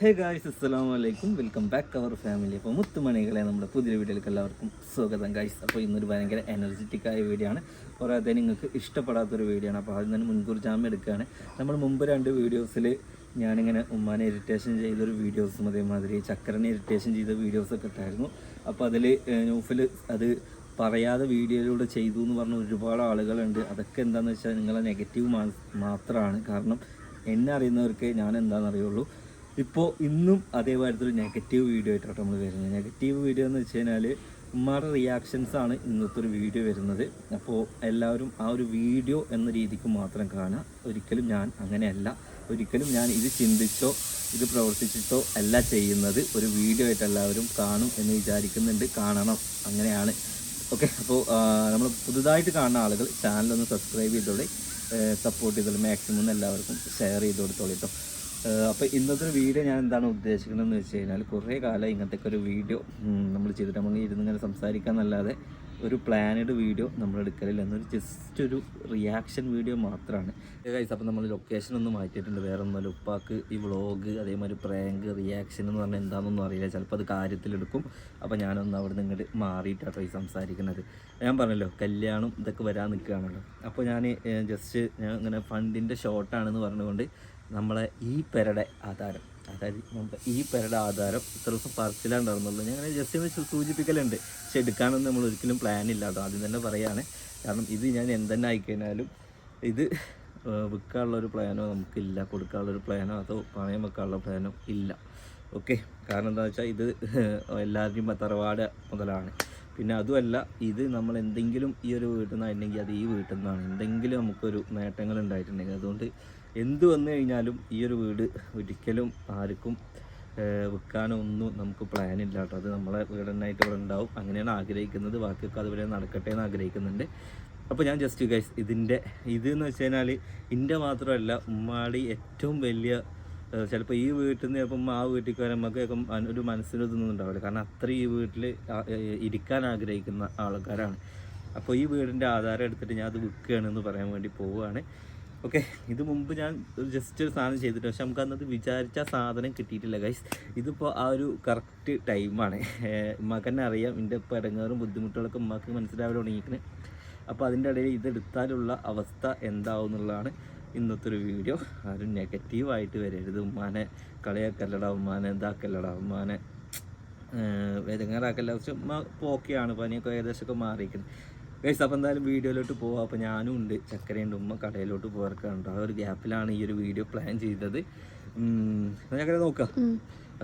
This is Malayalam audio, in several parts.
ഹേ ഗായ്സ് അസ്സലാമു അലൈക്കും വെൽക്കം ബാക്ക് അവർ ഫാമിലി അപ്പോൾ മുത്തുമണികളെ നമ്മുടെ പുതിയ വീഡിയോയിലേക്ക് എല്ലാവർക്കും സ്വാഗതം. ഗായ്സ് അപ്പോൾ ഇന്നൊരു ഭയങ്കര എനർജറ്റിക് ആയ വീഡിയോ ആണ്. പോരാതെ നിങ്ങൾക്ക് ഇഷ്ടപ്പെടാത്തൊരു വീഡിയോ ആണ്. അപ്പോൾ അതിൽ നിന്ന് മുൻകൂർ ജാമ്യം എടുക്കുകയാണ്. നമ്മൾ മുമ്പ് രണ്ട് വീഡിയോസിൽ ഞാനിങ്ങനെ ഉമ്മാനെ ഇറിറ്റേഷൻ ചെയ്തൊരു വീഡിയോസും അതേമാതിരി ചക്കരനെ ഇറിറ്റേഷൻ ചെയ്ത വീഡിയോസൊക്കെ ഉണ്ടായിരുന്നു അപ്പോൾ അതിൽ ന്യൂഫിൽ അത് പറയാതെ വീഡിയോയിലൂടെ ചെയ്തു എന്ന് പറഞ്ഞ ഒരുപാട് ആളുകളുണ്ട്. അതൊക്കെ എന്താണെന്ന് വെച്ചാൽ നിങ്ങളെ നെഗറ്റീവ് മാത്രമാണ് കാരണം എന്നെ അറിയുന്നവർക്ക് ഞാൻ എന്താണെന്ന് അറിയുള്ളൂ. ഇപ്പോൾ ഇന്നും അതേപോലത്തെ ഒരു നെഗറ്റീവ് വീഡിയോ ആയിട്ടാണ് നമ്മൾ വരുന്നത്. നെഗറ്റീവ് വീഡിയോ എന്ന് വെച്ച് കഴിഞ്ഞാൽ ഉമ്മാരുടെ റിയാക്ഷൻസ് ആണ് ഇന്നത്തെ ഒരു വീഡിയോ വരുന്നത്. അപ്പോൾ എല്ലാവരും ആ ഒരു വീഡിയോ എന്ന രീതിക്ക് മാത്രം കാണുക ഒരിക്കലും ഞാൻ അങ്ങനെയല്ല. ഒരിക്കലും ഞാൻ ഇത് ചിന്തിച്ചോ ഇത് പ്രവർത്തിച്ചിട്ടോ അല്ല ചെയ്യുന്നത്. ഒരു വീഡിയോ ആയിട്ട് എല്ലാവരും കാണും എന്ന് വിചാരിക്കുന്നുണ്ട്. കാണണം. അങ്ങനെയാണ്. ഓക്കെ അപ്പോൾ നമ്മൾ പുതുതായിട്ട് കാണുന്ന ആളുകൾ ചാനലൊന്ന് സബ്സ്ക്രൈബ് ചെയ്തോളി. സപ്പോർട്ട് ചെയ്തോളി. മാക്സിമം എല്ലാവർക്കും ഷെയർ ചെയ്ത് കൊടുത്തോളി കേട്ടോ അപ്പോൾ ഇന്നത്തെ വീഡിയോ ഞാൻ എന്താണ് ഉദ്ദേശിക്കുന്നതെന്ന് വെച്ച് കഴിഞ്ഞാൽ കുറേ കാലം ഇങ്ങനത്തെ ഒരു വീഡിയോ നമ്മൾ ചെയ്തിട്ട് നമ്മൾ ഇരുന്ന് ഇങ്ങനെ സംസാരിക്കാന്നല്ലാതെ ഒരു പ്ലാനഡ് വീഡിയോ നമ്മൾ എടുക്കലില്ല. എന്നൊരു ജസ്റ്റ് ഒരു റിയാക്ഷൻ വീഡിയോ മാത്രമാണ് ഗൈസ് അപ്പോൾ നമ്മൾ ലൊക്കേഷൻ ഒന്ന് മാറ്റിയിട്ടുണ്ട്. വേറെ ഒന്നുമല്ല ഉപ്പാക്ക് ഈ വ്ളോഗ് അതേമാതിരി പ്രാങ്ക് റിയാക്ഷൻ എന്ന് പറഞ്ഞാൽ എന്താണെന്നൊന്നും അറിയില്ല. ചിലപ്പോൾ അത് കാര്യത്തിലെടുക്കും. അപ്പോൾ ഞാനൊന്ന് അവിടെ നിന്ന് ഇങ്ങോട്ട് മാറിയിട്ടാണ് ഈ സംസാരിക്കുന്നത്. ഞാൻ പറഞ്ഞല്ലോ കല്യാണം ഇതൊക്കെ വരാൻ നിൽക്കുകയാണല്ലോ. അപ്പോൾ ഞാൻ ജസ്റ്റ് ഞാൻ ഇങ്ങനെ ഫണ്ടിന്റെ ഷോർട്ടാണെന്ന് പറഞ്ഞുകൊണ്ട് നമ്മളെ ഈ പെരയുടെ ആധാരം അതായത് നമ്മുടെ ഈ പെരയുടെ ആധാരം ഇത്ര ദിവസം പറച്ചിലുണ്ടായിരുന്നുള്ളൂ. ഞാൻ അങ്ങനെ ജസ്റ്റ് ഒന്ന് സൂചിപ്പിക്കലുണ്ട്. പക്ഷെ എടുക്കാനൊന്നും നമ്മൾ ഒരിക്കലും പ്ലാൻ ഇല്ല കേട്ടോ. ആദ്യം തന്നെ പറയുകയാണ് കാരണം ഇത് ഞാൻ എന്തെന്നെ ആയിക്കഴിഞ്ഞാലും ഇത് വിൽക്കാനുള്ള ഒരു പ്ലാനോ നമുക്കില്ല കൊടുക്കാനുള്ളൊരു പ്ലാനോ അതോ പണയം വെക്കാനുള്ള പ്ലാനോ ഇല്ല. ഓക്കെ? കാരണം എന്താണെന്ന് വെച്ചാൽ ഇത് എല്ലാവരുടെയും തറവാട് മുതലാണ്. പിന്നെ അതുമല്ല ഇത് നമ്മൾ എന്തെങ്കിലും ഈ ഒരു വീട്ടിൽ നിന്നായിട്ടുണ്ടെങ്കിൽ അത് ഈ വീട്ടിൽ നിന്നാണ് എന്തെങ്കിലും നമുക്കൊരു നേട്ടങ്ങൾ ഉണ്ടായിട്ടുണ്ടെങ്കിൽ അതുകൊണ്ട് എന്ത് വന്നു കഴിഞ്ഞാലും ഈ ഒരു വീട് ഒരിക്കലും ആർക്കും വിൽക്കാനോ ഒന്നും നമുക്ക് പ്ലാൻ ഇല്ല കേട്ടോ. അത് നമ്മളെ വീട് തന്നെയായിട്ട് ഇവിടെ ഉണ്ടാവും. അങ്ങനെയാണ് ആഗ്രഹിക്കുന്നത്. ബാക്കിയൊക്കെ അതുപോലെ നടക്കട്ടെ എന്ന് ആഗ്രഹിക്കുന്നുണ്ട്. അപ്പോൾ ഞാൻ ജസ്റ്റ് ഗൈസ് ഇതിന്റെ ഇത് എന്ന് വെച്ച് കഴിഞ്ഞാൽ എന്റെ മാത്രമല്ല ഉമ്മാടി ഏറ്റവും വലിയ ചിലപ്പോൾ ഈ വീട്ടിൽ നിന്ന് ചിലപ്പം ആ നമുക്ക് ചിലപ്പം ഒരു മനസ്സിന് ഉണ്ടാവില്ല. കാരണം അത്ര ഈ വീട്ടിൽ ഇരിക്കാൻ ആഗ്രഹിക്കുന്ന ആൾക്കാരാണ്. അപ്പോൾ ഈ വീടിന്റെ ആധാരം എടുത്തിട്ട് ഞാൻ അത് വിൽക്കുകയാണെന്ന് പറയാൻ വേണ്ടി പോവുകയാണ്. ഓക്കെ ഇത് മുമ്പ് ഞാൻ ജസ്റ്റ് ഒരു സാധനം ചെയ്തിട്ട് പക്ഷെ നമുക്ക് അന്നത് വിചാരിച്ച സാധനം കിട്ടിയിട്ടില്ല ഗൈസ് ഇതിപ്പോൾ ആ ഒരു കറക്റ്റ് ടൈമാണ് തന്നെ അറിയാം. എന്റെ ഇടങ്ങാറും ബുദ്ധിമുട്ടുകളൊക്കെ ഉമ്മാക്ക് മനസ്സിലാവില്ല തുടങ്ങിയിരിക്കുന്നത് അപ്പോൾ അതിന്റെ ഇടയിൽ ഇതെടുത്താലുള്ള അവസ്ഥ എന്താവും എന്നുള്ളതാണ് ഇന്നത്തെ ഒരു വീഡിയോ ആരും നെഗറ്റീവായിട്ട് വരരുത് ഉമ്മാനെ. കളിയാക്കല്ലടാ ഉമ്മാനെ ഇതാക്കല്ലടാ ഉമ്മാനെ. വേദങ്ങാറാക്കല്ല പക്ഷെ ഉമ്മ ഓക്കെയാണ് പനിയൊക്കെ ഏകദേശമൊക്കെ മാറിയിരിക്കുന്നത് ഗൈസ് അപ്പോൾ എന്തായാലും വീഡിയോയിലോട്ട് പോവാം. അപ്പോൾ ഞാനും ഉണ്ട് ചക്കരയുണ്ട് ഉമ്മ കടയിലോട്ട് പോകാറുണ്ട് ആ ഒരു ഗ്യാപ്പിലാണ് ഈ ഒരു വീഡിയോ പ്ലാൻ ചെയ്തത്. ചക്കര നോക്കാം.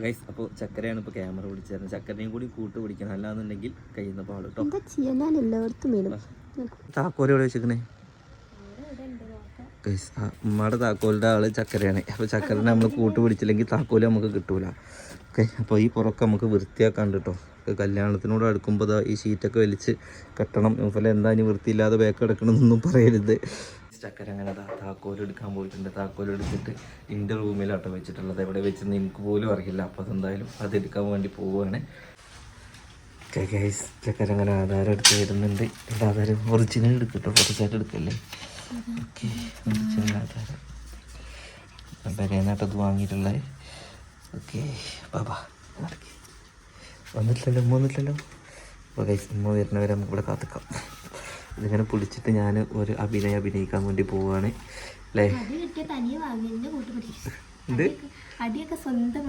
ഗൈസ് അപ്പോൾ ചക്കരയാണ് ഇപ്പോൾ ക്യാമറ പിടിച്ചിരുന്നത്. ചക്കരയും കൂടി കൂട്ട് പിടിക്കണം. അല്ലാന്നുണ്ടെങ്കിൽ കഴിയുന്ന പാട് കേട്ടോ എന്താ ചെയ്യാൻ ഞാൻ എല്ലായിടത്തും വീണു താക്കോൽ എവിടെ വെച്ചിരിക്കണേ ഗൈസ് ആ ഉമ്മയുടെ താക്കോലിന്റെ ആൾ ചക്കരയാണ്. അപ്പോൾ ചക്കരനെ നമ്മൾ കൂട്ട് പിടിച്ചില്ലെങ്കിൽ താക്കോൽ നമുക്ക് കിട്ടൂല. ഓക്കെ അപ്പോൾ ഈ പുറമൊക്കെ നമുക്ക് വൃത്തിയാക്കാണ്ട് കേട്ടോ കല്യാണത്തിനോട് അടുക്കുമ്പോൾ ഈ ഷീറ്റൊക്കെ വലിച്ച് കെട്ടണം. അതുപോലെ എന്താ ഇനി വൃത്തിയില്ലാതെ ബാക്ക് കിടക്കണമെന്നൊന്നും പറയരുത്. ചക്കര അങ്ങനെ താക്കോൽ എടുക്കാൻ പോയിട്ടുണ്ട്. താക്കോൽ എടുത്തിട്ട് എന്റെ റൂമിലാട്ടോ വെച്ചിട്ടുള്ളത്. എവിടെ വെച്ചെന്ന് എനിക്ക് പോലും അറിയില്ല. അപ്പോൾ അതെന്തായാലും അതെടുക്കാൻ വേണ്ടി പോവുകയാണ് ഗൈസ് ചക്കര അങ്ങനെ ആധാരം എടുത്ത് വരുന്നുണ്ട്. ഇവിടെ ആധാരം ഒറിജിനൽ എടുക്കട്ടോ. കുറച്ചായിട്ട് എടുക്കല്ലേ? ഓക്കെ ഒറിജിനൽ ആധാരം. പെരേനാട്ടത് വാങ്ങിയിട്ടുള്ളത് ഓക്കെ ബാബാ നടക്കി. വന്നിട്ടില്ലല്ലോ ഉമ്മ വന്നിട്ടില്ലല്ലോ അപ്പോൾ കൈ ഉമ്മ വരുന്നവരെ നമുക്ക് ഇവിടെ കാത്തിക്കാം. ഇതിങ്ങനെ പൊളിച്ചിട്ട് ഞാൻ ഒരു അഭിനയം അഭിനയിക്കാൻ വേണ്ടി പോവുകയാണ് അല്ലേ അടിയൊക്കെ സ്വന്തം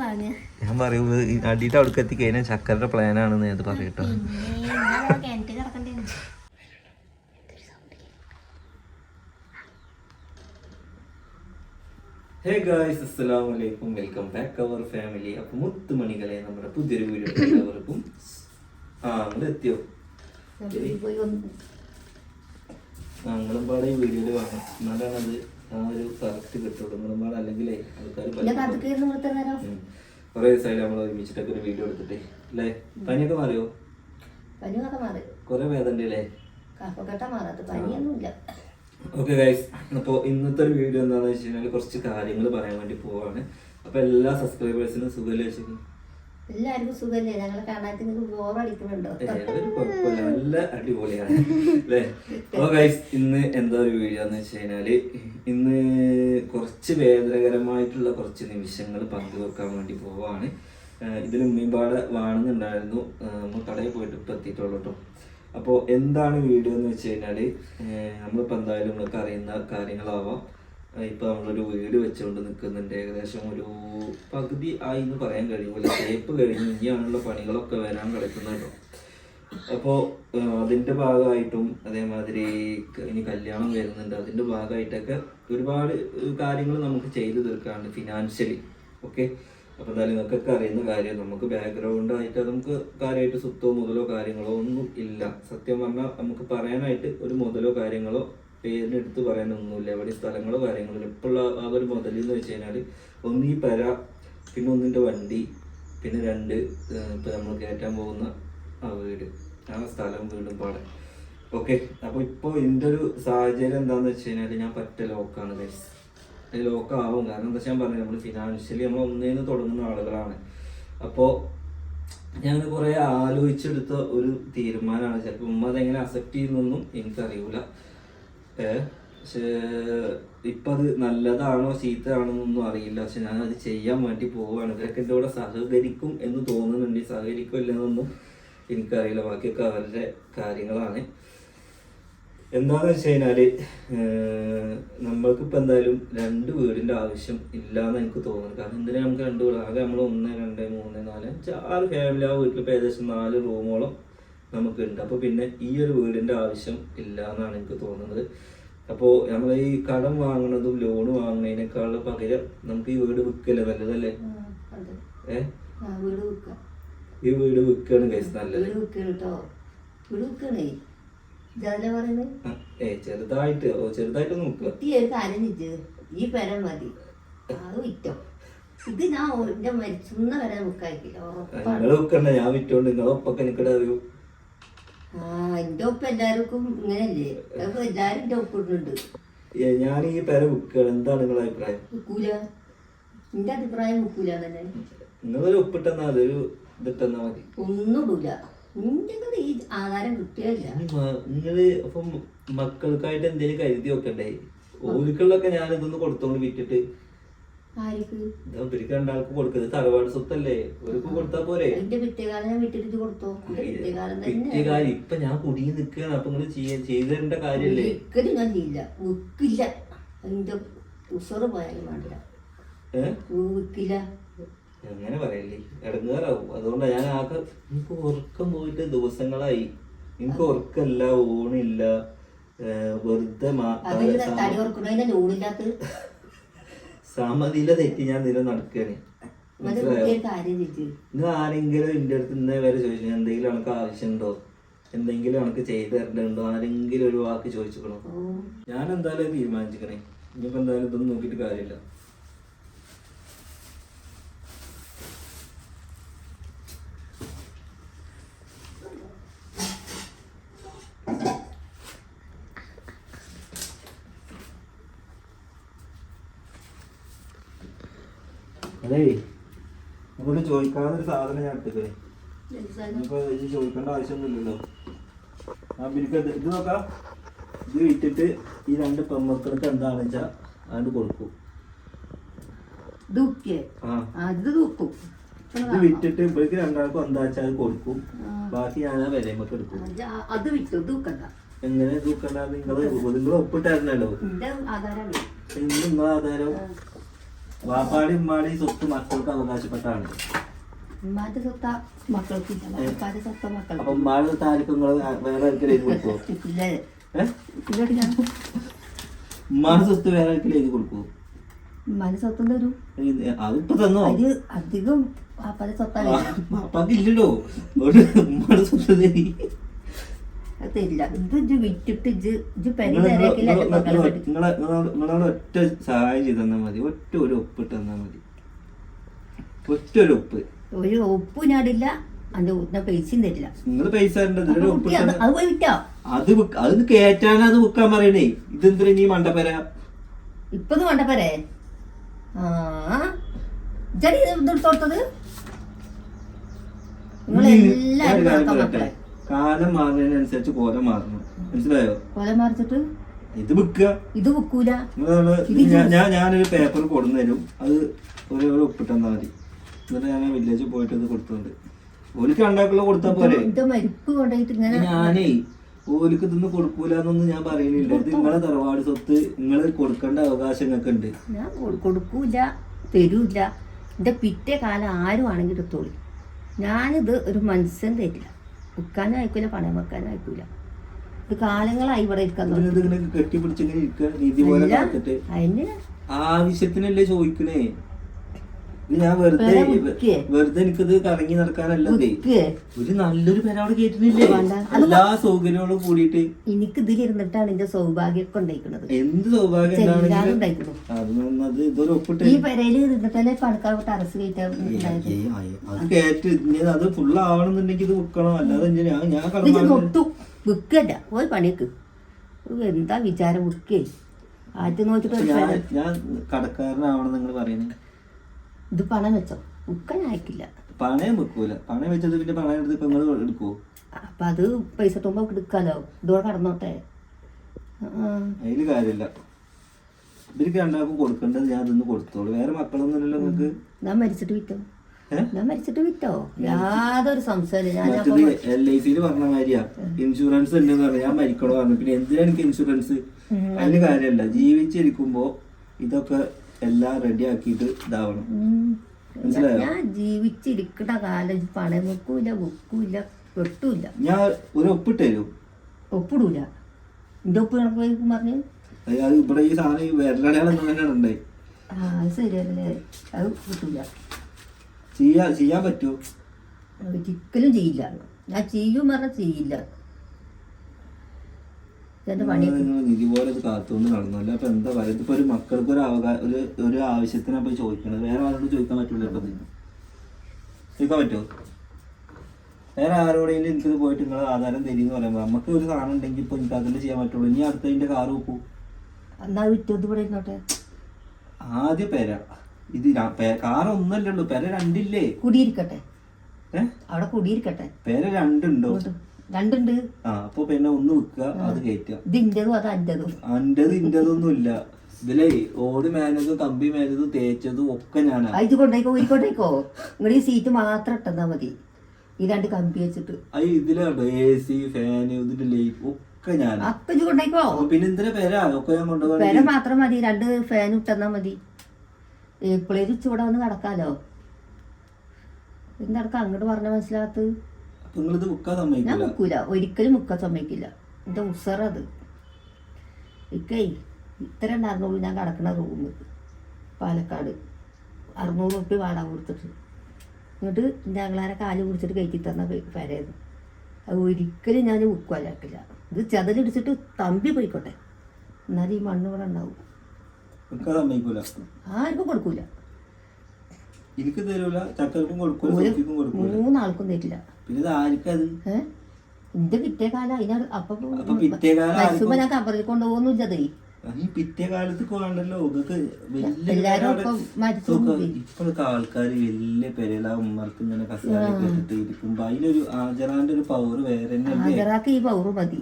ഞാൻ പറയുന്നത് അടിയുടെ അവിടേക്ക് എത്തിക്കഴിഞ്ഞാൽ ചക്കരുടെ പ്ലാനാണെന്ന് ഞാൻ പറയട്ടോ കിണറ്റിൽ കിടക്കണ്ടേ ഹേ ഗായ്സ് അസ്സലാമു അലൈക്കും വെൽക്കം ബാക്ക് അവർ ഫാമിലി അപ്പോൾ മുത്തുമണികളെ നമ്മുടെ പുതിയൊരു വീഡിയോ എല്ലാവർക്കും ആ നിങ്ങൾ എത്തിയോ? ഞങ്ങളും പാടെ ഈ വീഡിയോയിൽ വാങ്ങും എന്നാലാണ് അത് ആ ഒരു കറക്റ്റ് കിട്ടുള്ളൂ. നിങ്ങളും പാടെ അല്ലെങ്കിലേ ആൾക്കാർ കുറേ ദിവസമായി നമ്മൾ ഒരുമിച്ചിട്ടൊക്കെ ഒരു വീഡിയോ എടുത്തിട്ടേ അല്ലേ? പനിയൊക്കെ മാറിയോ? കുറേ വേദന അല്ലേ? മാറാത്ത പനിയൊന്നുമില്ല. ഓക്കെ ഗൈസ് അപ്പോൾ ഇന്നത്തെ ഒരു വീഡിയോ എന്താണെന്ന് വെച്ച് കഴിഞ്ഞാൽ കുറച്ച് കാര്യങ്ങൾ പറയാൻ വേണ്ടി പോവാണ്. അപ്പോൾ എല്ലാ സബ്സ്ക്രൈബേഴ്സിനും സുഖമല്ലേ വെച്ചു എല്ലാവർക്കും സുഖമല്ലേ ഞങ്ങളെ നിങ്ങൾക്ക് നല്ല അടിപൊളിയാണ്. അല്ലേ? അപ്പോൾ ഗൈസ് ഇന്ന് എന്താ ഒരു വീഡിയോ എന്ന് വെച്ച് കഴിഞ്ഞാൽ ഇന്ന് കുറച്ച് വേദനകരമായിട്ടുള്ള കുറച്ച് നിമിഷങ്ങൾ പങ്കുവെക്കാൻ വേണ്ടി പോവാണ്. ഇതിന് ഉമ്മീമ്പാടെ വാണുന്നുണ്ടായിരുന്നു. നമ്മൾ കടയിൽ പോയിട്ട് ഇപ്പം എത്തിയിട്ടുള്ളൂ കേട്ടോ അപ്പോൾ എന്താണ് വീഡിയോ എന്ന് വെച്ച് കഴിഞ്ഞാൽ നമ്മളിപ്പോൾ എന്തായാലും നിങ്ങൾക്ക് അറിയുന്ന കാര്യങ്ങളാവാം. ഇപ്പോൾ ഇപ്പൊ നമ്മളൊരു വീട് വെച്ചുകൊണ്ട് നിൽക്കുന്നുണ്ട് ഏകദേശം ഒരു പകുതി ആയി എന്ന് പറയാൻ കഴിയൂല. തേപ്പ് കഴിഞ്ഞ് ഇനിയാണുള്ള പണികളൊക്കെ വരാൻ കിടക്കുന്നുണ്ടോ അപ്പോൾ അതിന്റെ ഭാഗമായിട്ടും അതേമാതിരി ഇനി കല്യാണം വരുന്നുണ്ട്. അതിന്റെ ഭാഗമായിട്ടൊക്കെ ഒരുപാട് കാര്യങ്ങൾ നമുക്ക് ചെയ്തു തീർക്കാറുണ്ട് ഫിനാൻഷ്യലി ഓക്കെ അപ്പോൾ എന്തായാലും നിങ്ങൾക്കൊക്കെ അറിയുന്ന കാര്യം നമുക്ക് ബാക്ക്ഗ്രൗണ്ട് ആയിട്ട് നമുക്ക് കാര്യമായിട്ട് സ്വത്തോ മുതലോ കാര്യങ്ങളോ ഒന്നും ഇല്ല. സത്യം പറഞ്ഞാൽ നമുക്ക് പറയാനായിട്ട് ഒരു മുതലോ കാര്യങ്ങളോ പേരിനെടുത്ത് പറയാനൊന്നുമില്ല. എവിടെ സ്ഥലങ്ങളോ കാര്യങ്ങളോ. ഇപ്പോഴുള്ള ആ ഒരു മുതൽ എന്ന് വെച്ച് കഴിഞ്ഞാൽ ഒന്ന് ഈ പെര പിന്നെ ഒന്നിന്റെ വണ്ടി പിന്നെ രണ്ട് ഇപ്പം നമ്മൾ കയറ്റാൻ പോകുന്ന ആ വീട് ആ സ്ഥലം വീടും പാടെ. ഓക്കെ. അപ്പോൾ ഇപ്പോൾ എന്റെ ഒരു സാഹചര്യം എന്താണെന്ന് വെച്ച് കഴിഞ്ഞാൽ ഞാൻ പറ്റ ലോക്കാണ് ഗൈസ് ലോക്കാവും. കാരണം എന്താ ഞാൻ പറഞ്ഞു നമ്മൾ ഫിനാൻഷ്യലി നമ്മൾ ഒന്നേന്ന് തുടങ്ങുന്ന ആളുകളാണ്. അപ്പോൾ ഞാൻ കുറേ ആലോചിച്ചെടുത്ത ഒരു തീരുമാനമാണ് ചിലപ്പോൾ ഉമ്മ അതെങ്ങനെ അക്സെപ്റ്റ് ചെയ്യുന്നൊന്നും എനിക്കറിയൂല. പക്ഷേ ഇപ്പം അത് നല്ലതാണോ എന്നൊന്നും അറിയില്ല. പക്ഷെ ഞാൻ അത് ചെയ്യാൻ വേണ്ടി പോവുകയാണ് ഇവരൊക്കെ എന്റെ കൂടെ സഹകരിക്കും എന്ന് തോന്നുന്നുണ്ട്. സഹകരിക്കും ഇല്ലെന്നൊന്നും എനിക്കറിയില്ല. ബാക്കിയൊക്കെ അവരുടെ കാര്യങ്ങളാണ്. എന്താന്ന് വെച്ച് കഴിഞ്ഞാൽ നമ്മൾക്കിപ്പോൾ നമ്മൾക്കിപ്പോ എന്തായാലും രണ്ട് വീടിന്റെ ആവശ്യം ഇല്ലാന്ന് എനിക്ക് തോന്നുന്നു കാരണം എന്തിനാ നമുക്ക് രണ്ട് വീട് ആകെ നമ്മൾ ഒന്ന് രണ്ട് മൂന്ന് നാല് അഞ്ച് ആറ് ഫാമിലി ആ വീട്ടിൽ ഇപ്പൊ ഏകദേശം നാല് റൂമോളം നമുക്കുണ്ട്. അപ്പൊ പിന്നെ ഈ ഒരു വീടിന്റെ ആവശ്യം ഇല്ല എന്നാണ് എനിക്ക് തോന്നുന്നത്. അപ്പോൾ നമ്മൾ ഈ കടം വാങ്ങണതും ലോൺ വാങ്ങുന്നതിനേക്കാളും പകരം നമുക്ക് ഈ വീട് വിൽക്കല്ലേ നല്ലതല്ലേ? ഏ? ഈ വീട് വിൽക്കാണ് കേസ് നല്ലത്. വീട് വെക്കണം. ഏ ചെറുതായിട്ട് ചെറുതായിട്ട് നോക്കുക ഒരു കാര്യം ഈ പെര മതി. അത് വിറ്റോ. ഇത് ഞാൻ എന്റെ മരിച്ചുന്ന വരെ ഉറപ്പാണ്. വിൽക്കണ്ട ഞാൻ വിറ്റോണ്ട് നിങ്ങളൊപ്പൊക്കെ എനിക്കിടെ അറിയൂ ആ എന്റെ ഒപ്പം എല്ലാവർക്കും ഇങ്ങനല്ലേ അപ്പൊ എല്ലാരും എന്റെ ഒപ്പം ഇടുന്നുണ്ട്. ഏ, ഞാൻ ഈ പെര വിൽക്കുകയാണ്. എന്താണ് നിങ്ങളുടെ അഭിപ്രായം? മുക്കൂല എന്റെ അഭിപ്രായം മുക്കൂല തന്നെ നിങ്ങളൊരു ഒപ്പിട്ടെന്നാ അതൊരു ഇതിട്ടെന്നാ മതി. ഒന്നും ഇടൂല. നിന്റെ ഈ ആധാരം കിട്ടുകയില്ല ഇനി നിങ്ങൾ അപ്പം മക്കൾക്കായിട്ട് എന്തേലും കരുതി വെക്കണ്ടേ ഓലിക്കുള്ളൊക്കെ ഞാൻ ഇതൊന്ന് കൊടുത്തോണ്ട് വിറ്റിട്ട്. ഇവർക്ക് രണ്ടാൾക്ക് കൊടുക്കുന്നത്. തറവാട് സ്വത്തല്ലേ? അവർക്ക് കൊടുത്താ പോരെ? പിറ്റേകാലം ഇപ്പൊ ഞാൻ കുടിയിൽ നിൽക്കുകയാണ് അപ്പൊ നിങ്ങൾ ചെയ്തു തരേണ്ട കാര്യല്ലേ? വിക്കില്ല. ഉസറ് പോയാലും വേണ്ടില്ല. വിക്കില്ല. അങ്ങനെ പറയല്ലേ? ഇടങ്ങേറാവും. അതുകൊണ്ടാ ഞാൻ ആകെ എനിക്ക് ഉറക്കം പോയിട്ട് ദിവസങ്ങളായി. എനിക്ക് ഉറക്കല്ല ഊണില്ല വെറുതെ സമതിയില തെറ്റി ഞാൻ നില നടക്കുകയാണ് ചെയ്തു നിങ്ങൾ ആരെങ്കിലും എന്റെ അടുത്ത് ഇന്നേ വരെ ചോദിച്ചു എന്തെങ്കിലും എനിക്ക് ആവശ്യമുണ്ടോ? എന്തെങ്കിലും എനിക്ക് ചെയ്തു തരേണ്ടതുണ്ടോ? ആരെങ്കിലും ഒരു വാക്ക് ചോദിച്ചുക്കണോ ഞാൻ എന്തായാലും തീരുമാനിച്ചിക്കണേ ഇനിയിപ്പോ എന്തായാലും ഇതൊന്നും നോക്കിയിട്ട് കാര്യമില്ല. അതേ. നിങ്ങളോട് ചോദിക്കാതെ ഒരു സാധനം ഞാൻ എടുത്തേ ഇനിയിപ്പോ ഇത് ചോദിക്കേണ്ട ആവശ്യമൊന്നുമില്ലല്ലോ. ആ ബിരിക്ക് ഇത് നോക്കാം. ഇത് വിറ്റിട്ട് ഈ രണ്ട് പെമ്മക്കൾക്ക് എന്താണെന്ന് വെച്ചാൽ അതുകൊണ്ട് കൊടുക്കും. ഇത് വിറ്റിട്ട് ഇവർക്ക് രണ്ടാൾക്കും എന്താ വെച്ചാൽ കൊടുക്കും. ബാക്കി ഞാൻ ആ വിലയുമ്പൊക്കെ എടുക്കും. അത് വിറ്റു ദുഃഖണ്ട എങ്ങനെ തൂക്കണ്ട നിങ്ങൾ നിങ്ങൾ ഒപ്പിട്ടായിരുന്നല്ലോ. എന്റെ ആധാരം ഇന്ന് നിങ്ങളെ ആധാരം? വാപ്പാടി ഉമ്മാടി സ്വത്ത് മക്കൾക്ക് അവകാശപ്പെട്ടാണ്. ഉമ്മാന്റെ സ്വത്ത മക്കൾക്ക് മക്കൾക്കാരുടെ സ്വത്ത മക്കൾ അപ്പൊ ഉമ്മാടെ താരിക്ക് നിങ്ങൾ വേറെ ആർക്കും എഴുതി കൊടുക്കുമോ ഇല്ലേ. ഉമ്മാടെ സ്വത്ത് വേറെ ആർക്കും എഴുതി കൊടുക്കുമോ ഉമ്മാന്റെ സ്വത്തും തരും. അതിപ്പോ തന്നോ? അത് അധികം പാപ്പാന്റെ ഇല്ലല്ലോ. ഉമ്മാടെ സ്വത്ത് തരി. തരില്ല ഇത് ഇജ്ജ് വിറ്റിട്ട് ഇജ്ജ് ഇജ്ജ് പെരി നിങ്ങൾ നിങ്ങളോട് ഒറ്റ സഹായം ചെയ്ത് തന്നാൽ മതി. ഒറ്റ ഒരു ഒപ്പിട്ട് തന്നാൽ മതി. ഒറ്റ ഒരു ഉപ്പ്. ഒരു ഉപ്പ് ഞാടില്ല അതിന്റെ പൈസയും തരില്ല. നിങ്ങൾ പൈസ അത് അത് പോയി വിറ്റോ? അത് അത് കേറ്റാനാ അത് വിൽക്കാൻ പറയണേ. ഇതെന്തിനാ നീ മണ്ടപ്പര? ഇപ്പത് മണ്ടപ്പരേ? ആ? മക്കളെ. കാലം മാറുന്നതിനനുസരിച്ച് കോലം മാറുന്നു. മനസ്സിലായോ? കോല മാറിച്ചിട്ട്? ഇത് വിൽക്കുക. ഇത് വിൽക്കൂല. ഞാൻ ഞാനൊരു പേപ്പർ കൊടുന്നു തരും അത് ഒരു ഒപ്പിട്ട് തന്നാൽ മതി. എന്നിട്ട് ഞാൻ വില്ലേജ് പോയിട്ട് ഇത് കൊടുത്തുണ്ട്. ഓലിക്ക് രണ്ടാക്കുള്ള കൊടുത്താൽ പോലെ ഞാനേ ഓലിക്ക് ഇതൊന്നും കൊടുക്കൂല എന്നൊന്നും ഞാൻ പറയുന്നില്ല. ഇത് നിങ്ങളെ തറവാട് സ്വത്ത് നിങ്ങൾ കൊടുക്കേണ്ട അവകാശം നിങ്ങൾക്ക് ഉണ്ട് ഞാൻ കൊടുക്കൂല തരൂല. എന്റെ പിറ്റേ കാലം ആരും ആണെങ്കിൽ എടുത്തോളി. ഞാനിത് ഒരു മനുഷ്യൻ തരില്ല. വിൽക്കാനും അയക്കൂല പണയം വെക്കാനും അയക്കൂല ഇത് കാലങ്ങളായി ഇവിടെ ഇരിക്കാൻ തുടങ്ങി. ഇത് ഇങ്ങനെ കെട്ടിപ്പിടിച്ച് ഇരിക്കുക രീതി പോലെ അല്ല, കാത്തിട്ട് അതിന് ആവശ്യത്തിനല്ലേ ചോദിക്കണേ? ഞാൻ വെറുതെ? വെറുതെ എനിക്കിത് കറങ്ങി നടക്കാനല്ലേ ഒരു നല്ലൊരു പേര് അവിടെ കേട്ടിട്ടില്ലേ. എല്ലാ സൗകര്യങ്ങളും കൂടിയിട്ട്. എനിക്ക് ഇതിലിരുന്നിട്ടാണ് എന്റെ സൗഭാഗ്യമൊക്കെ ഉണ്ടായിക്കുന്നത് എന്ത് സൗഭാഗ്യം അത് ഇതൊരു ഒപ്പിട്ട് ഈ പെരയിൽ ഇരുന്നിട്ടല്ലേ പണക്കാർ ടെറസ് കയറ്റാൻ അത് ഇനി അത് ഫുള്ള് ആവണമെന്നുണ്ടെങ്കിൽ ഇത് വിൽക്കണം അല്ലാതെ ഞാൻ ഞാൻ കടന്നു വിൽക്കല്ല ഒരു പണിക്ക് എന്താ വിചാരം? വിൽക്കേ ആദ്യം നോക്കിട്ട്. ഞാൻ കടക്കാരനാവണം നിങ്ങൾ പറയുന്നത്. ഇത് പണം വെച്ചോ. വിൽക്കാൻ അയക്കില്ല പണയം വെക്കൂല. പണയം വെച്ചത് പിന്നെ പണയം എടുത്ത് ഇപ്പൊ നിങ്ങൾ എടുക്കുവോ? അപ്പൊ അത് പൈസ തുമ്പോ എടുക്കാലോ. ഇതോടെ കടന്നോട്ടെ. അതിൽ കാര്യമില്ല ഇവർക്ക് രണ്ടാൾക്കും കൊടുക്കേണ്ടത് ഞാൻ ഇതൊന്ന് കൊടുത്തോളൂ. വേറെ മക്കളൊന്നുമില്ലല്ലോ നിങ്ങക്ക് ഞാൻ മരിച്ചിട്ട് വിറ്റോ? ഞാൻ മരിച്ചിട്ട് വിറ്റോ? യാതൊരു സംശയമില്ല എൽ ഐ സിയിൽ പറഞ്ഞ മാതിരിയാ. ഇൻഷുറൻസ് ഉണ്ടെന്ന് പറഞ്ഞു. ഞാൻ മരിക്കണോ പറഞ്ഞു. പിന്നെ എന്തിനാ എനിക്ക് ഇൻഷുറൻസ് അതിന് കാര്യമല്ല ജീവിച്ചിരിക്കുമ്പോ ഇതൊക്കെ എല്ലാം റെഡി ആക്കിയിട്ട് ഇതാവണം മനസ്സിലായോ? ഞാൻ ജീവിച്ചിരിക്കണ കാലം ഇത് പണം വെക്കൂല വെക്കൂല വെട്ടൂല ഞാൻ ഒരു ഒപ്പിട്ട് തരും ഒപ്പിടൂല. എന്റെ ഒപ്പ് കണക്ക് പറഞ്ഞു? അത് ഇവിടെ ഈ സാധനം ഈ വിരലടയാളം തന്നെയാണ് ഉണ്ടായി ആ അത് ശരിയല്ലേ അത് കിട്ടൂല. ചെയ്യാ ചെയ്യാൻ പറ്റുമോ? ഒരിക്കലും ചെയ്യില്ല. ഞാൻ ചെയ്യും പറഞ്ഞാൽ ചെയ്യില്ല. എന്റെ പണി നിധി പോലെ ഇത് കാത്തുകൊണ്ട് നടന്നു അല്ല അപ്പൊ എന്താ പറയുക ഇതിപ്പോ ഒരു മക്കൾക്ക് ഒരു അവകാശം ഒരു ഒരു ആവശ്യത്തിനാ പോയി ചോദിക്കണത്. വേറെ ആരോടും ചോദിക്കാൻ പറ്റൂല ഇപ്പൊ. ചോദിക്കാൻ പറ്റുമോ വേറെ ആരോടെങ്കിലും എനിക്കിത് പോയിട്ട് നിങ്ങൾ ആധാരം തരിന്ന് പറയുമ്പോൾ നമുക്ക് ഒരു സാധനം ഉണ്ടെങ്കിൽ ഇപ്പൊ എനിക്ക് അതിൽ ചെയ്യാൻ പറ്റുള്ളൂ. ഇനി അടുത്തതിന്റെ കാറ് വെക്കൂ. എന്നാ വിറ്റത് ഇവിടെ ഇരുന്നോട്ടെ. ആദ്യ പെര. ഇത് കാറ് ഒന്നല്ലേ ഉള്ളൂ. പെര രണ്ടില്ലേ? കുടിയിരിക്കട്ടെ. അവിടെ കുടിയിരിക്കട്ടെ. പേര് രണ്ടുണ്ടോ. രണ്ടുണ്ട്. ആ അപ്പൊ പിന്നെ ഒന്ന് വിൽക്കുക അത് കയറ്റുക. ഇത് ഇന്റതും അത് അന്റെതും. അന്റെത് ഇന്റെതൊന്നും ഇല്ല. ഇതിലേ ഓട് മേനതും കമ്പി മേനതും തേച്ചതും ഒക്കെ ഞാനാ. അത് കൊണ്ടേക്കോ ഊരിക്കൊണ്ടേക്കോ നിങ്ങൾ ഈ സീറ്റ് മാത്രം ഇട്ടെന്നാ മതി. ഈ രണ്ട് കമ്പി വെച്ചിട്ട്. അത് ഇതിലുണ്ടോ എ സി ഫാന് ഇതിന്റെ ലൈറ്റ് ഒക്കെ ഞാനാ. അപ്പൊ ഇത് കൊണ്ടേക്കോ പിന്നെ എന്തിനാ പേരാ ഒക്കെ ഞാൻ വില കൊണ്ടുപോകാൻ മാത്രം മതി രണ്ട് ഫാൻ ഇട്ടെന്നാ മതി. എപ്പോഴേലും ഉച്ചൂടെ വന്ന് കിടക്കാലോ. എന്താ അങ്ങോട്ട് പറഞ്ഞ മനസ്സിലാകത്ത് നിങ്ങളിത് വിൽക്കാൻ ഞാൻ സമ്മതിക്കില്ല മുക്കൂല. ഒരിക്കലും മുക്കാൻ സമ്മതിക്കില്ല. എന്റെ ഉസറത് ഇക്കേ ഇത്ര ഉണ്ടായിരുന്നുള്ളൂ ഞാൻ കിടക്കുന്ന റൂം പാലക്കാട്. അറുന്നൂറ് റുപ്യ വാടക കൊടുത്തിട്ട്. എന്നിട്ട് ഞങ്ങളാരെ കാൽ പിടിച്ചിട്ട് കയറ്റി തന്ന പെരയത് അത് ഒരിക്കലും ഞാൻ ഉക്കുവലാക്കില്ല ഇത് ചതലിടിച്ചിട്ട് തമ്പി പോയിക്കോട്ടെ. എന്നാലും ഈ മണ്ണ് ഇവിടെ ഉണ്ടാവും. വിൽക്കാൻ സമ്മതിക്കൂല. ആർക്കും കൊടുക്കൂല. എനിക്ക് തരൂല. ചക്കർക്കും കൊടുക്കും സൂചിക്കും കൊടുക്കൂല. മൂന്നാൾക്കും തരില്ല. പിന്നെ ഇത് ആർക്കത് ഇത്? പിറ്റേ കാലം അപ്പൊ പിറ്റേ കാലം ഞാൻ കബറിൽ കൊണ്ടുപോകുന്നില്ലതേ ഈ പിറ്റേ കാലത്ത് വേണ്ടല്ലോ വലിയ. ഇപ്പോഴൊക്കെ ആൾക്കാർ വലിയ പെരയില ഉമ്മർക്ക് ഇങ്ങനെ ഇട്ടിട്ട് ഇരിക്കുമ്പോ. അതിനൊരു ആചറാന്റെ ഒരു പവർ വേറെ തന്നെ ഈ പവർ മതി.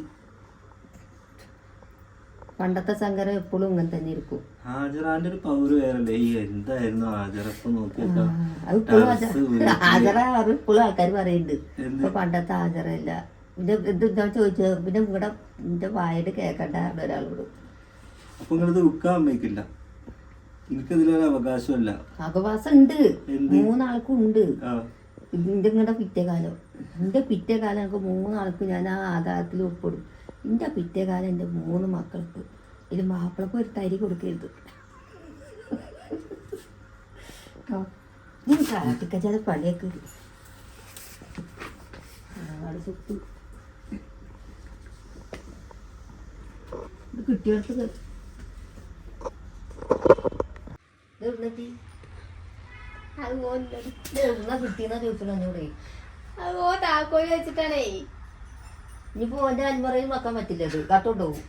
പണ്ടത്തെ സങ്കരം എപ്പോഴും ഇങ്ങനെ തന്നെ ഇരിക്കും. ഹാജറാന്റെ ഒരു പവർ വേറല്ലേ? ഈ എന്തായിരുന്നു ടെറസ് വീട്. ഹാജറ ഇപ്പോഴും ആൾക്കാർ പറയുന്നുണ്ട് ഇപ്പൊ പണ്ടത്തെ ഹാജറല്ല പിന്നെ ഇത് ഞാൻ ചോദിച്ചു? പിന്നെ ഇവിടെ എന്റെ വായിട്ട് കേക്കണ്ട ഒരാളോട്. അപ്പൊ നിങ്ങളിത് വിൽക്കാൻ സമ്മതിക്കില്ല എനിക്കിതിലൊരു അവകാശമല്ല. അവകാശം ഉണ്ട് മൂന്നാൾക്കും ഉണ്ട്. ഇതിന്റെ ഇങ്ങടെ പിറ്റേ കാലം. എന്റെ പിറ്റേ കാലം എനിക്ക് മൂന്നാൾക്ക് ഞാൻ ആ ആധാരത്തിൽ ഒപ്പിടും എന്റെ പിറ്റേ കാലം എന്റെ മൂന്ന് മക്കൾക്ക് ഇത് മാപ്പിളക്ക് ഒരു തരി കൊടുക്കരുത്. ചില പണിയൊക്കെ സുത്തു ഇത് കിട്ടിയെടുത്ത് അത് എവിടുന്നാ കിട്ടിയെന്നാ ചോദിച്ചു എന്നോടേ? അത് ഓ താക്കോൽ വെച്ചിട്ടാണേ. ഇനിയിപ്പോ ഓന്റെ അൻപറയിൽ വെക്കാൻ പറ്റില്ല അത് കട്ടോണ്ട് പോകും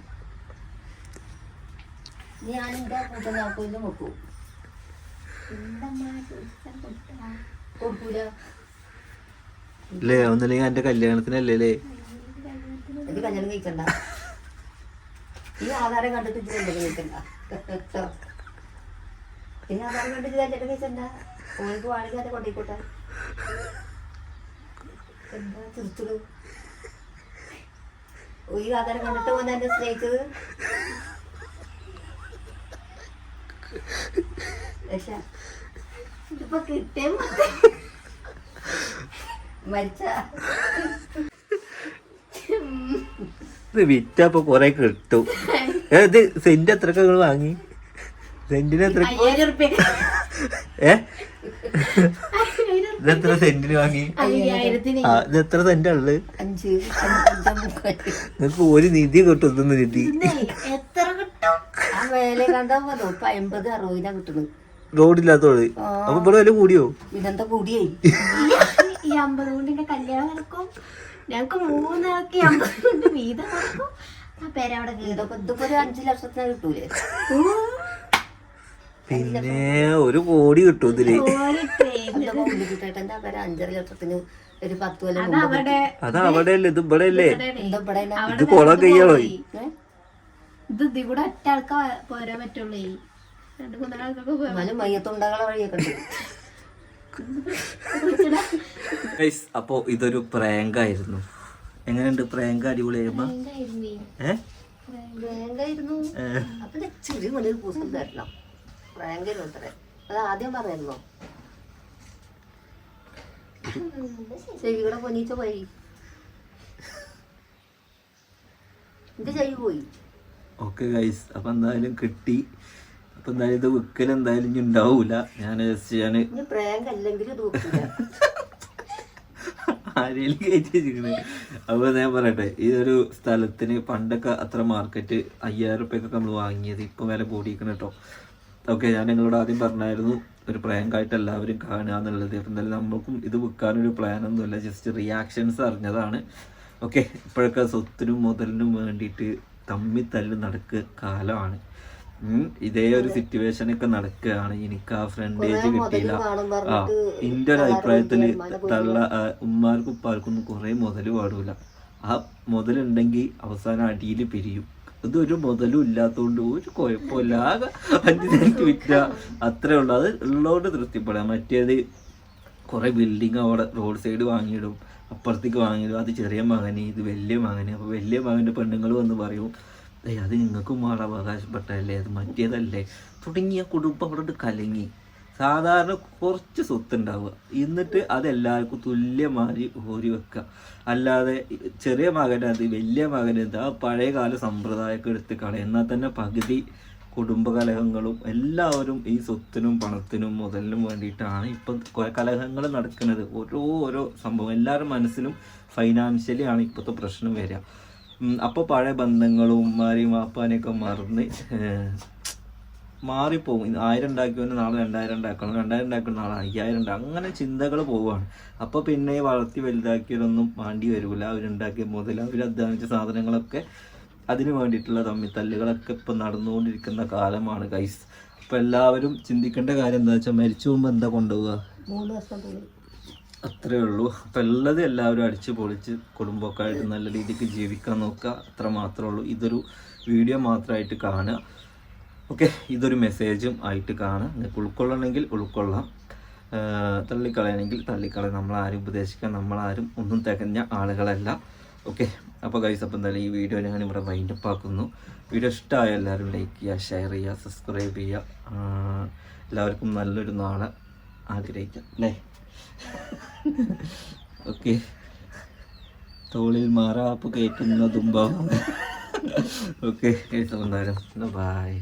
ഞാൻ എന്റെ കൂട്ടം നാൽപ്പതിലും വെക്കും? കൊടുക്കൂല. അല്ലേ ഒന്നല്ലെങ്കിൽ എന്റെ കല്യാണത്തിനല്ലേ ഇത് കല്യാണം കഴിക്കണ്ട. ഈ ആധാരം കണ്ടിട്ട് ഇത് കല്യാണം കഴിക്കണ്ട. ഈ ആധാരം കണ്ടിട്ട് കല്യാണം കഴിക്കണ്ട. കൊണ്ടിക്കോട്ടെ എന്താ ചിരിച്ചത് ആധാരം കണ്ടിട്ട് ഓൻ എന്നെ സ്നേഹിച്ചത്? രക്ഷ ഇതിപ്പോ കിട്ടിയ മരിച്ച. ഇത് വിറ്റപ്പൊ കൊറേ കിട്ടു. ഏത് ഇത് സെന്റ് എത്രക്ക് നിങ്ങൾ വാങ്ങി? സെന്റിന് എത്ര ഏ? ഇത് എത്ര സെന്റിന് വാങ്ങി? ഇത് എത്ര സെന്റ് ഉള്ളത് നിങ്ങക്ക് ഒരു നിധി കിട്ടും ഇതൊന്ന് നിധി. എത്ര കിട്ടും? വേല കണ്ടാ മതി. ഇപ്പൊ അമ്പത് അറുപതിനാ കിട്ടുന്നത് റോഡില്ലാത്തോൾ. അപ്പൊ ഇവിടെ വില കൂടിയോ? ഇതെന്താ കൂടിയേ? ഈ അമ്പത് കൊണ്ടിന്റെ കല്യാണം നടക്കും. ഞങ്ങക്ക് മൂന്നാക്കി അമ്പത് കൊണ്ട് വീതം നടക്കും ആ പേരവിടെ ഇതൊക്കെ ഇതിപ്പോ ഒരു അഞ്ചു ലക്ഷത്തിന് കിട്ടൂലേ? പിന്നെ ഒരു കോടി കിട്ടും ഇതിൽ. അഞ്ചര ലക്ഷത്തിന് ഒരു പത്ത് കൊല്ലം അത് അവിടെ അല്ലേ ഇത് ഇവിടെ അല്ലേ? ഇത് കൊളം കയ്യാളോ? ഇത് ഇതിൽ കൂടെ ഒറ്റ ആൾക്കാ പോരാൻ പറ്റുള്ളൂ. രണ്ട് മൂന്നാൾക്കൊക്കെ പോരാൻ എന്നാലും മയ്യത്തുണ്ടാകളെ വഴിയൊക്കെ ഉണ്ട്. അപ്പോ ഇതൊരു പ്രാങ്ക് ആയിരുന്നു എങ്ങനെയുണ്ട് പ്രാങ്ക് അടിപൊളിയായിരുന്നോ? ഏ? ബാങ്കായിരുന്നു ആയിരുന്നു അപ്പൊ ചെറിയ തരണം. ബാങ്കിലും ഉത്തരേ അത് ആദ്യം പറഞ്ഞിരുന്നോ ശരി ഇവിടെ പൊന്നീച്ച പോയി. ഇത് ചെയ്തു പോയി. ഓക്കെ ഗൈസ് അപ്പൊ എന്തായാലും കിട്ടി. അപ്പൊ എന്തായാലും ഇത് വിക്കൽ എന്തായാലും ഇനി ഉണ്ടാവൂല. ഞാൻ ഞാൻ പ്രാങ്ക് അല്ലെങ്കിൽ ആരെയും അപ്പോൾ ഞാൻ പറയട്ടെ ഈ ഒരു സ്ഥലത്തിന് പണ്ടൊക്കെ അത്ര മാർക്കറ്റ് അയ്യായിരം റുപ്യൊക്കെ നമ്മൾ വാങ്ങിയത് ഇപ്പം വില കൂടിയിരിക്കണം കേട്ടോ ഓക്കെ ഞാൻ നിങ്ങളോട് ആദ്യം പറഞ്ഞായിരുന്നു ഒരു പ്രാങ്കായിട്ട് എല്ലാവരും കാണുക എന്നുള്ളത്. അപ്പം എന്തായാലും നമ്മൾക്കും ഇത് വിൽക്കാനൊരു പ്ലാനൊന്നുമില്ല ജസ്റ്റ് റിയാക്ഷൻസ് അറിഞ്ഞതാണ്. ഓക്കെ ഇപ്പോഴൊക്കെ സ്വത്തിനും മുതലിനും വേണ്ടിയിട്ട് തമ്മി തല്ല് നടക്കുക കാലമാണ്. ഇതേ ഒരു സിറ്റുവേഷൻ ഒക്കെ നടക്കുകയാണ്. എനിക്ക് ആ ഫ്രണ്ടേജ് കിട്ടിയില്ല. ആ എന്റെ ഒരു അഭിപ്രായത്തിൽ തള്ള ഉമ്മാർക്കും ഉപ്പാർക്കൊന്നും കുറേ മുതൽ പാടൂല. ആ മുതലുണ്ടെങ്കിൽ അവസാനം അടിയിൽ പിരിയും. ഇതൊരു മുതലും ഇല്ലാത്തതുകൊണ്ട് ഒരു കുഴപ്പമില്ല. ആകെ അഞ്ച് സെന്റ് വിറ്റ. അത്രേ ഉള്ളൂ. അത് ഉള്ളതുകൊണ്ട് തൃപ്തിപ്പെടാം. മറ്റേത് കുറെ ബിൽഡിങ് അവിടെ റോഡ് സൈഡ് വാങ്ങിയിടും. അപ്പുറത്തേക്ക് വാങ്ങിയിടും. അത് ചെറിയ മകന് ഇത് വലിയ മകന്. അപ്പോൾ വലിയ മകന്റെ പെണ്ണുങ്ങൾ വന്ന് പറയും ഏയ് അത് നിങ്ങൾക്കും മാറ അവകാശപ്പെട്ടതല്ലേ അത് മറ്റേതല്ലേ? തുടങ്ങിയ കുടുംബം അവിടെ കലങ്ങി. സാധാരണ കുറച്ച് സ്വത്ത് ഉണ്ടാവുക എന്നിട്ട് അതെല്ലാവർക്കും തുല്യമായി ഓരി വെക്കുക. അല്ലാതെ ചെറിയ മകനത് വലിയ മകനത് ആ പഴയകാല സമ്പ്രദായമൊക്കെ എടുത്ത് കളയും എന്നാൽ തന്നെ പകുതി കുടുംബകലഹങ്ങളും എല്ലാവരും ഈ സ്വത്തിനും പണത്തിനും മുതലിനും വേണ്ടിയിട്ടാണ് ഇപ്പം കലഹങ്ങൾ നടക്കുന്നത്. ഓരോ ഓരോ സംഭവം എല്ലാവരും മനസ്സിലും ഫൈനാൻഷ്യലി ആണ് ഇപ്പോഴത്തെ പ്രശ്നം വരിക. അപ്പോൾ പഴയ ബന്ധങ്ങളും ഉമ്മാരെയും വാപ്പാനെയൊക്കെ മറന്ന് മാറിപ്പോകും ആയിരം ഉണ്ടാക്കിയവന് നാളെ രണ്ടായിരം ഉണ്ടാക്കണം. രണ്ടായിരം ഉണ്ടാക്കണം നാളെ അയ്യായിരം ഉണ്ടാകും അങ്ങനെ ചിന്തകൾ പോവുകയാണ്. അപ്പോൾ പിന്നെ ഈ വളർത്തി വലുതാക്കിയതൊന്നും വേണ്ടി വരില്ല അവരുണ്ടാക്കിയ മുതൽ അവർ അധ്വാനിച്ച സാധനങ്ങളൊക്കെ അതിന് വേണ്ടിയിട്ടുള്ള തമ്മിത്തല്ലുകളൊക്കെ ഇപ്പം നടന്നുകൊണ്ടിരിക്കുന്ന കാലമാണ് കൈസ് അപ്പം എല്ലാവരും ചിന്തിക്കേണ്ട കാര്യം എന്താ വെച്ചാൽ മരിച്ചു പോകുമ്പോൾ എന്താ കൊണ്ടുപോവുക? മൂന്ന് വർഷം അത്രേ ഉള്ളൂ. അപ്പം ഉള്ളത് എല്ലാവരും അടിച്ച് പൊളിച്ച് കുടുംബമൊക്കെ ആയിട്ട് നല്ല രീതിക്ക് ജീവിക്കാൻ നോക്കുക. അത്ര മാത്രമേ ഉള്ളൂ. ഇതൊരു വീഡിയോ മാത്രമായിട്ട് കാണുക. ഓക്കെ ഇതൊരു മെസ്സേജും ആയിട്ട് കാണാം. നിങ്ങൾക്ക് ഉൾക്കൊള്ളണമെങ്കിൽ ഉൾക്കൊള്ളാം. തള്ളിക്കളയണമെങ്കിൽ തള്ളിക്കളയാം. നമ്മളാരും ഉപദേശിക്കാൻ നമ്മളാരും ഒന്നും തികഞ്ഞ ആളുകളല്ല. ഓക്കെ അപ്പോൾ ഗൈസ് അപ്പം എന്തായാലും ഈ വീഡിയോ ഞാൻ ഇവിടെ വൈൻഡപ്പ് ആക്കുന്നു. വീഡിയോ ഇഷ്ടമായ എല്ലാവരും ലൈക്ക് ചെയ്യുക ഷെയർ ചെയ്യുക സബ്സ്ക്രൈബ് ചെയ്യുക. എല്ലാവർക്കും നല്ലൊരു നാളെ ആഗ്രഹിക്കാം അല്ലേ? ഓക്കെ. തോളിൽ മാറാപ്പ് കയറ്റുന്നതും ഓക്കെ എന്തായാലും ബൈ